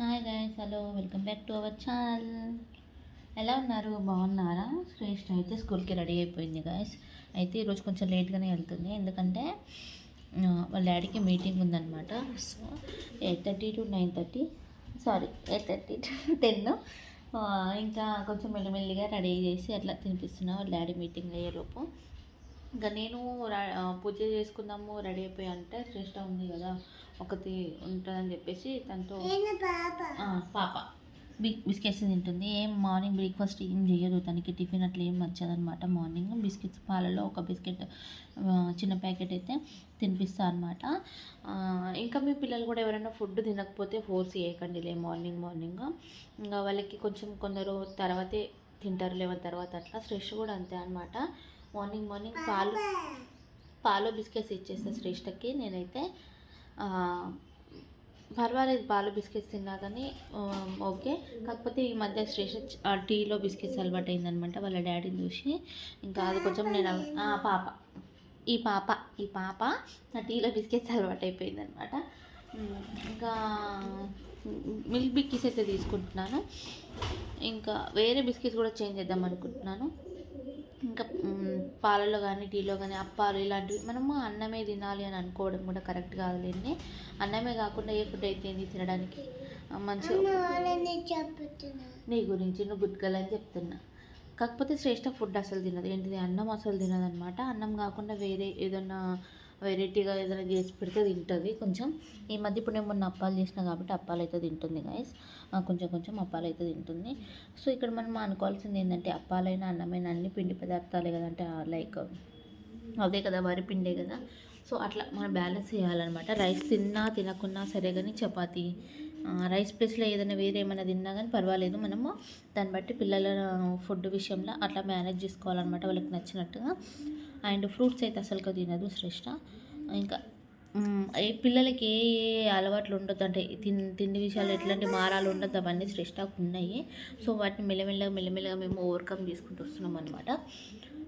Hi guys hello welcome back to our channel ఎలా ఉన్నారు? బాగున్నారా? శ్రేష్ఠ అయితే స్కూల్కి రెడీ అయిపోయింది గాయస్ అయితే ఈరోజు కొంచెం లేట్గానే వెళ్తుంది. ఎందుకంటే వాళ్ళ డాడీకి మీటింగ్ ఉందన్నమాట. So eight thirty to nine thirty sorry eight thirty to ten ఇంకా కొంచెం మెల్లిమెల్లిగా రెడీ చేసి అట్లా తినిపిస్తున్నా వాళ్ళ డాడీ మీటింగ్ అయ్యేలోపు ఇంకా నేను పూజ చేసుకుందాము రెడీ అయిపోయి అంటే శ్రేష్ఠ ఉంది కదా. ఒకటి ఉంటుందని చెప్పేసి తనతో పాప? బిస్కెట్స్ తింటుంది. ఏం మార్నింగ్ బ్రేక్ఫాస్ట్ ఏం చేయదు. తనకి టిఫిన్ అట్లా ఏం నచ్చదనమాట మార్నింగ్. బిస్కెట్స్ పాలలో ఒక బిస్కెట్ చిన్న ప్యాకెట్ అయితే తినిపిస్తా అనమాట ఇంకా మీ పిల్లలు కూడా ఎవరైనా ఫుడ్ తినకపోతే ఫోర్స్ చేయకండి లే మార్నింగ్ మార్నింగ్. ఇంకా వాళ్ళకి కొంచెం కొందరు తర్వాతే తింటారు. లెవెన్ తర్వాత అట్లా శ్రేష్ఠ కూడా అంతే అనమాట మార్నింగ్ మార్నింగ్ పాలు పాలు బిస్కెట్స్ ఇచ్చేస్తా శ్రేష్ఠకి నేనైతే. పర్వాలేదు పాలు బిస్కెట్స్ తిన్నా కానీ ఓకే. కాకపోతే ఈ మధ్య శ్రేష టీలో బిస్కెట్స్ అలవాటు అయిందనమాట వాళ్ళ డాడీని చూసి. ఇంకా అది కొంచెం నేను పాప. ఈ పాప ఈ పాప నా టీలో బిస్కెట్స్ అలవాటు అయిపోయిందనమాట ఇంకా మిల్క్ బిక్కీస్ అయితే తీసుకుంటున్నాను. ఇంకా వేరే బిస్కెట్స్ కూడా చేంజ్ చేద్దాం అనుకుంటున్నాను. ఇంకా పాలలో కానీ టీలో కానీ అప్పాలు ఇలాంటివి మనము అన్నమే తినాలి అని అనుకోవడం కూడా కరెక్ట్ కాదులేండి. అన్నమే కాకుండా ఏ ఫుడ్ అయితే ఏంది తినడానికి? ఆ, మంచిగా నీ గురించి నువ్వు అని చెప్తున్నా. కాకపోతే శ్రేష్ఠ ఫుడ్ అసలు తినదు. ఏంటిది? అన్నం అసలు తినదు అనమాట అన్నం కాకుండా వేరే ఏదన్నా వెరైటీగా ఏదైనా చేసి పెడితే తింటుంది. కొంచెం ఈ మధ్య ఇప్పుడు నేను మొన్న అప్పాలు చేసిన కాబట్టి అప్పాలు అయితే తింటుంది గైస్ కొంచెం కొంచెం అప్పాలు అయితే తింటుంది. సో ఇక్కడ మనం అనుకోవాల్సింది ఏంటంటే అప్పాలైనా అన్నమైన అన్ని పిండి పదార్థాలే కదా అంటే లైక్ అదే కదా వరి పిండే కదా. సో అట్లా మనం బ్యాలెన్స్ చేయాలన్నమాట. రైస్ తిన్నా తినకున్నా సరే కానీ చపాతీ. రైస్ ప్లేస్లో ఏదైనా వేరే ఏమైనా తిన్నా కానీ పర్వాలేదు. మనము దాన్ని బట్టి పిల్లల ఫుడ్ విషయంలో అట్లా మేనేజ్ చేసుకోవాలన్నమాట వాళ్ళకి నచ్చినట్టుగా. అండ్ ఫ్రూట్స్ అయితే అసలుగా తినదు శ్రేష్ట. ఇంకా ఏ పిల్లలకి ఏ ఏ అలవాట్లు ఉండొద్దు. అంటే తిన్ తిండి విషయాలు ఎట్లాంటి మారాలు ఉండొద్దు. అవన్నీ శ్రేష్టాకు ఉన్నాయి. సో వాటిని మెల్లమెల్లగా మెల్లమెల్లగా మేము ఓవర్కమ్ చేసుకుంటూ వస్తున్నాం అనమాట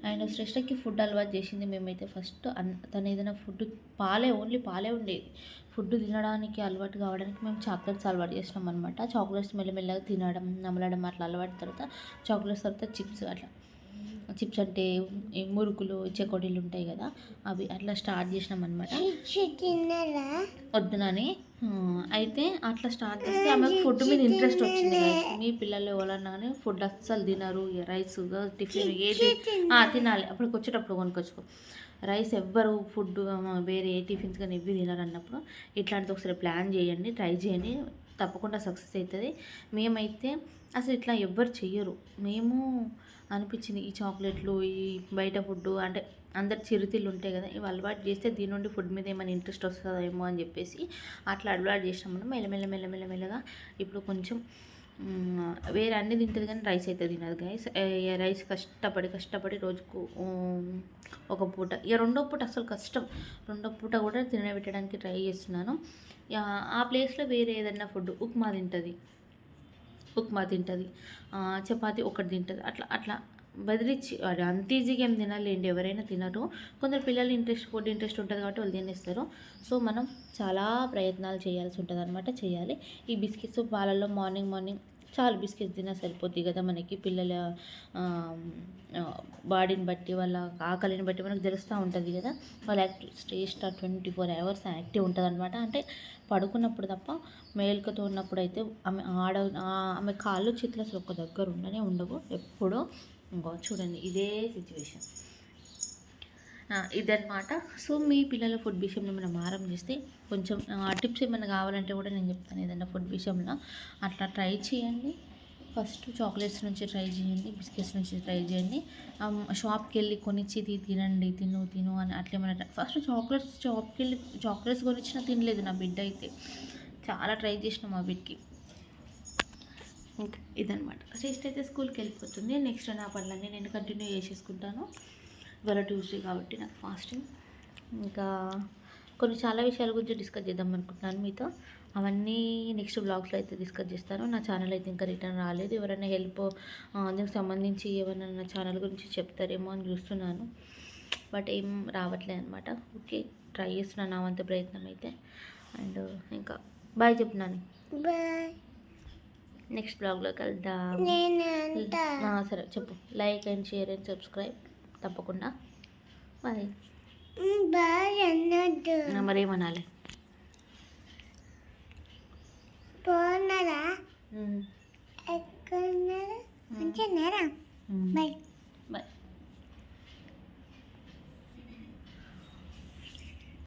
అండ్ శ్రేష్టకి ఫుడ్ అలవాటు చేసింది మేమైతే ఫస్ట్ అన్ తను ఏదైనా ఫుడ్ పాలే ఓన్లీ పాలే ఉండేది ఫుడ్ తినడానికి అలవాటు కావడానికి మేము చాక్లెట్స్ అలవాటు చేసినాం అనమాట చాక్లెట్స్ మెల్లమెల్లగా తినడం నమలడం అట్లా అలవాటు తర్వాత చాక్లెట్స్ తర్వాత చిప్స్ అట్లా. చిప్స్ అంటే ఈ మురుకులు చెకోడీలు ఉంటాయి కదా అవి అట్లా స్టార్ట్ చేసినాం అనమాట వద్దునని అయితే అట్లా స్టార్ట్ చేస్తే ఆమెకు ఫుడ్ మీద ఇంట్రెస్ట్ వచ్చింది. మీ పిల్లలు ఎవరన్నా కానీ ఫుడ్ అస్సలు తినరు రైస్ టిఫిన్ ఏది తినాలి. అప్పటికి వచ్చేటప్పుడు కొనుక్కొచ్చుకో. రైస్ ఎవ్వరు ఫుడ్ వేరే ఏ టిఫిన్స్ కానీ ఇవి తినరు అన్నప్పుడు ఇట్లాంటిది ఒకసారి ప్లాన్ చేయండి ట్రై చేయండి. తప్పకుండా సక్సెస్ అవుతుంది. మేమైతే అసలు ఇట్లా ఎవ్వరు చెయ్యరు. మేము అనిపించింది ఈ చాక్లెట్లు ఈ బయట ఫుడ్ అంటే అందరు చిరుతిళ్ళు ఉంటాయి కదా ఇవి అలవాటు చేస్తే దీని నుండి ఫుడ్ మీద ఏమైనా ఇంట్రెస్ట్ వస్తుందేమో అని చెప్పేసి అట్లా అలవాటు చేసినాము మెల్లమెల్ల మెల్లమెల్ల మెల్లగా ఇప్పుడు కొంచెం వేరే అన్ని తింటుంది కానీ రైస్ అయితే తినదు గైస్ రైస్ కష్టపడి కష్టపడి రోజుకు ఒక పూట. ఇక రెండో పూట అసలు కష్టం. రెండో పూట కూడా తినబెట్టడానికి ట్రై చేస్తున్నాను. ఇక ఆ ప్లేస్లో వేరే ఏదైనా ఫుడ్ ఉప్మా తింటుంది. ఉప్మా తింటుంది. చపాతి ఒకటి తింటుంది. అట్లా అట్లా. బదిలిచ్చి అది అంత ఈజీగా ఏం తినాలండి. ఎవరైనా తినరు. కొందరు పిల్లలు ఇంట్రెస్ట్ ఫుడ్ ఇంట్రెస్ట్ ఉంటుంది కాబట్టి వాళ్ళు తినేస్తారు. సో మనం చాలా ప్రయత్నాలు చేయాల్సి ఉంటుంది అనమాట చేయాలి. ఈ బిస్కెట్స్ పాలల్లో మార్నింగ్ మార్నింగ్ చాలు బిస్కెట్స్ తిన్నా సరిపోద్ది కదా మనకి. పిల్లల బాడీని బట్టి వాళ్ళ ఆకలిని బట్టి మనకు తెలుస్తూ ఉంటుంది కదా. వాళ్ళ active stays twenty four hours active ఉంటుంది అనమాట అంటే పడుకున్నప్పుడు తప్ప మేల్కతో ఉన్నప్పుడు అయితే ఆమె ఆడ ఆమె కాళ్ళు చేతులు అసలు ఒక దగ్గర ఉండనే ఉండవు. ఎప్పుడూ ఇంకో చూడండి ఇదే సిచ్యువేషన్ ఇదన్నమాట. సో మీ పిల్లల ఫుడ్ విషయంలో మనం ఆరం చేస్తే కొంచెం టిప్స్ ఏమైనా కావాలంటే కూడా నేను చెప్తాను ఏదైనా ఫుడ్ విషయంలో. అట్లా ట్రై చేయండి. ఫస్ట్ చాక్లెట్స్ నుంచి ట్రై చేయండి బిస్కెట్స్ నుంచి ట్రై చేయండి. షాప్కి వెళ్ళి కొనిచ్చి తినండి తిను తిను అని అట్లా ఫస్ట్ చాక్లెట్స్ షాప్కి వెళ్ళి చాక్లెట్స్ కొనిచ్చినా తినలేదు నా బిడ్డ అయితే. చాలా ట్రై చేసినాం ఆ బిడ్డకి. ఇంకా ఇదనమాట రెస్ట్ అయితే స్కూల్కి వెళ్ళిపోతుంది. నెక్స్ట్ నా పనులన్నీ నేను కంటిన్యూ చేసేసుకుంటాను. ఇవాళ ట్యూస్డే కాబట్టి నాకు ఫాస్టింగ్. ఇంకా కొన్ని చాలా విషయాల గురించి డిస్కస్ చేద్దాం అనుకుంటున్నాను మీతో. అవన్నీ నెక్స్ట్ బ్లాగ్స్లో అయితే డిస్కస్ చేస్తాను. నా ఛానల్ అయితే ఇంకా రిటర్న్ రాలేదు. ఎవరైనా హెల్ప్ అందుకు సంబంధించి ఏమైనా నా ఛానల్ గురించి చెప్తారేమో అని చూస్తున్నాను. బట్ ఏం రావట్లేదు అనమాట ఓకే. ట్రై చేస్తున్నాను నా వంత ప్రయత్నం అయితే. అండ్ ఇంకా బాయ్ చెప్తున్నాను బాయ్. నెక్స్ట్ బ్లాగ్లో కలుద్దాం. సరే చెప్పు. Like and share and subscribe తప్పకుండా. బాయ్ బాగా అన్నట్టు. మరి ఏమనాలి పోన్నారా ఉమ్, ఎక్కడున్నారా? మంచిగా బాయ్ బాయ్